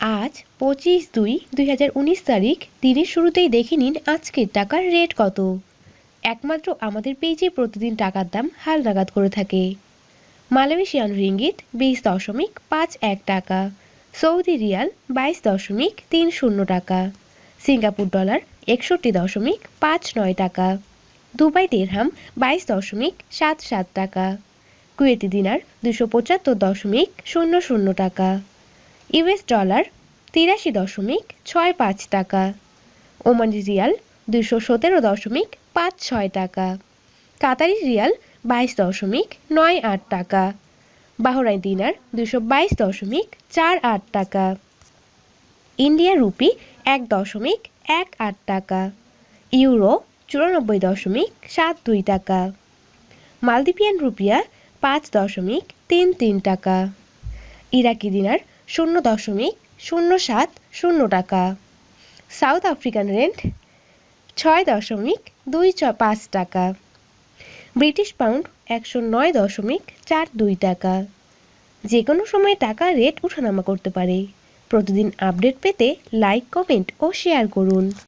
আজ পঁচিশ দুই দুই হাজার উনিশ তারিখ দিনের শুরুতেই দেখে নিন আজকের টাকার রেট কত। একমাত্র আমাদের পেজে প্রতিদিন টাকার দাম হাল নাগাদ করে থাকে। মালয়েশিয়ান রিঙ্গিত বিশ দশমিক পাঁচ এক টাকা, সৌদি রিয়াল বাইশ দশমিক তিন শূন্য টাকা, সিঙ্গাপুর ডলার একষট্টি দশমিক পাঁচ নয় টাকা, দুবাই দেড়হাম বাইশ দশমিক সাত সাত টাকা, কুয়েতি দিনার দুশো পঁচাত্তর দশমিক শূন্য শূন্য টাকা। ইউএস ডলার তিরাশি দশমিক ছয় পাঁচ টাকা। ওমানি রিয়াল দুশো সতেরো দশমিক পাঁচ ছয় টাকা। কাতারি রিয়াল বাইশ দশমিক নয় আট টাকা। বাহরাই দিনার দুশো বাইশ দশমিক চার আট টাকা। ইন্ডিয়া রুপি এক দশমিক এক আট টাকা। ইউরো চুরানব্বই দশমিক সাত দুই টাকা। মালদ্বীপিয়ান রুপিয়া পাঁচ দশমিক তিন তিন টাকা। ইরাকি দিনার শূন্য দশমিক শূন্য সাত শূন্য টাকা। সাউথ আফ্রিকান রেন্ট ছয় দশমিক দুই ছ পাঁচ টাকা। ব্রিটিশ পাউন্ড একশো নয় দশমিক চার দুই টাকা। যে কোনো সময় টাকা রেট ওঠানামা করতে পারে। প্রতিদিন আপডেট পেতে লাইক, কমেন্ট ও শেয়ার করুন।